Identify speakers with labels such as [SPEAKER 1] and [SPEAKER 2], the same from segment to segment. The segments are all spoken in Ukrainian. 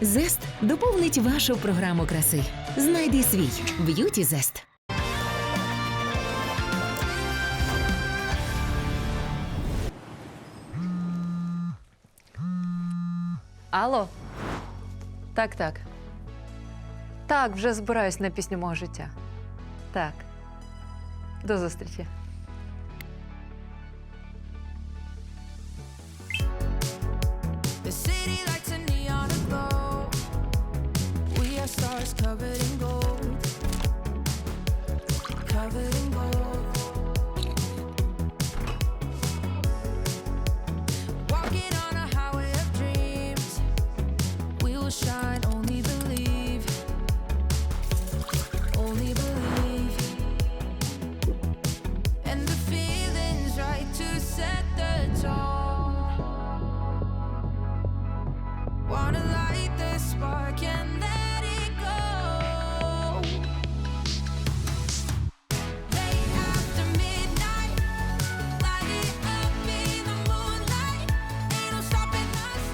[SPEAKER 1] Зест доповнить вашу програму краси. Знайди свій б'юті зест.
[SPEAKER 2] Алло? Так, так. Так, вже збираюсь на пісню мого життя. Так. До зустрічі.
[SPEAKER 3] Stars covered in gold. Covered in gold. Walking on a highway of dreams. We will shine, only believe. Only believe. And the feeling's right to set the tone. Wanna light the spark and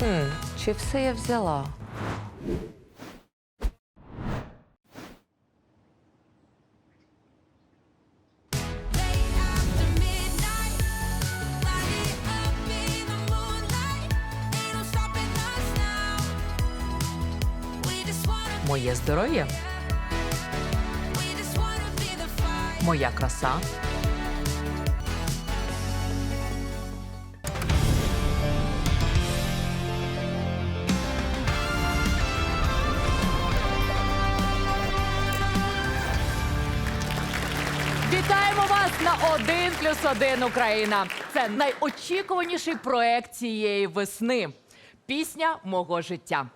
[SPEAKER 2] Хм, чи все я взяла?
[SPEAKER 3] Late after midnight, light
[SPEAKER 4] Вітаємо вас на один плюс один Україна. Це найочікуваніший проект цієї весни. Пісня мого життя.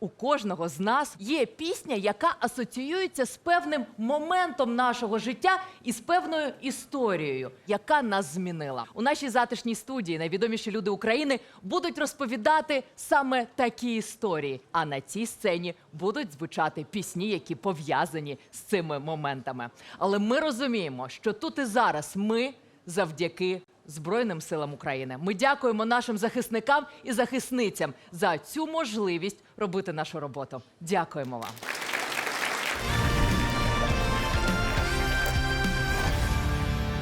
[SPEAKER 4] У кожного з нас є пісня, яка асоціюється з певним моментом нашого життя і з певною історією, яка нас змінила. У нашій затишній студії найвідоміші люди України будуть розповідати саме такі історії. А на цій сцені будуть звучати пісні, які пов'язані з цими моментами. Але ми розуміємо, що тут і зараз ми завдяки Збройним силам України. Ми дякуємо нашим захисникам і захисницям за цю можливість робити нашу роботу. Дякуємо вам.